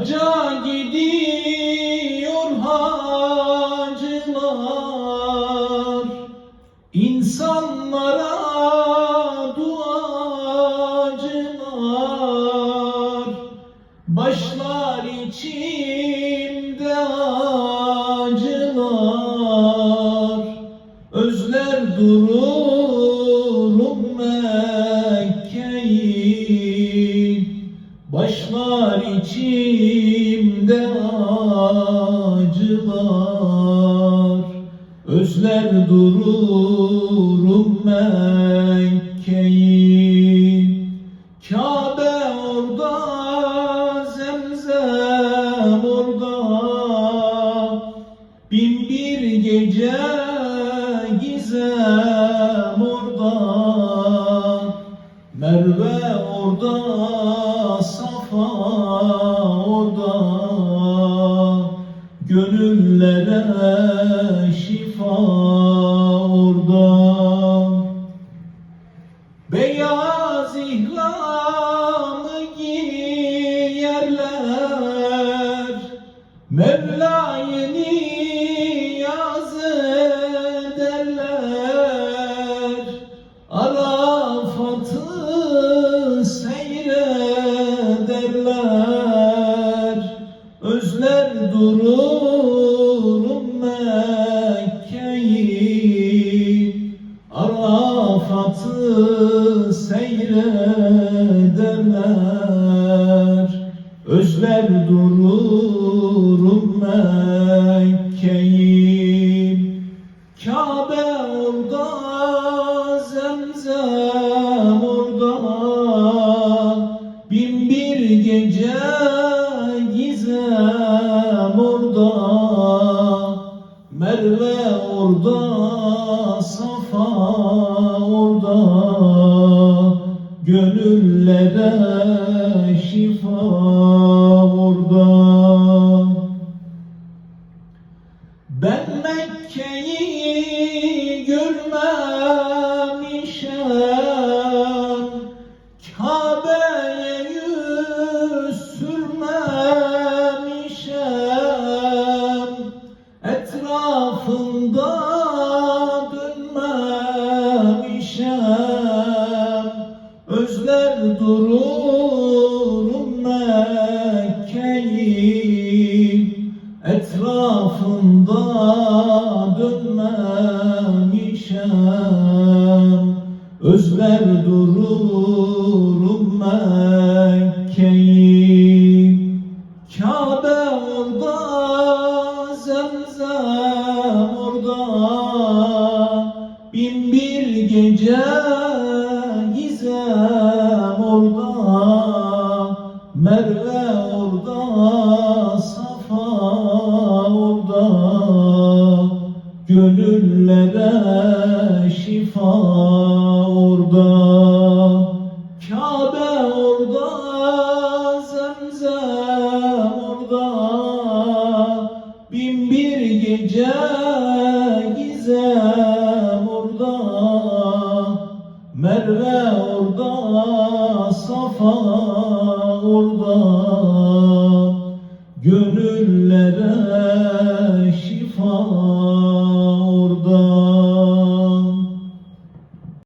Hacca gidiyor hacılar. İnsanlara duacılar. Başlar içimde acılar. Özler dururum Başlar içimde acılar. Özler dururum Mekke'yi. Kabe orada zemzem orada. Bin bir gece gizem orada. Merve orada şifa orada Beyaz ihramı giyerler Mevla'yı seyrederler Özler dururum Mekke'yi Kabe orada zemzem orada. Bin bir gece gizem orada. Merve orada Gönüllere şifa orada. Ben Mekke'yi görmemişem Özler dururum Mekke'yi Etrafında dönmemişem Özler dururum Mekke'yi Kabe orada zemzem orada. Bin bir gece Gönüllere şifa orada. Kabe orada Zemzem orada. Bin bir gece gizem orada. Merve orada Safa orada gönüllere şifa.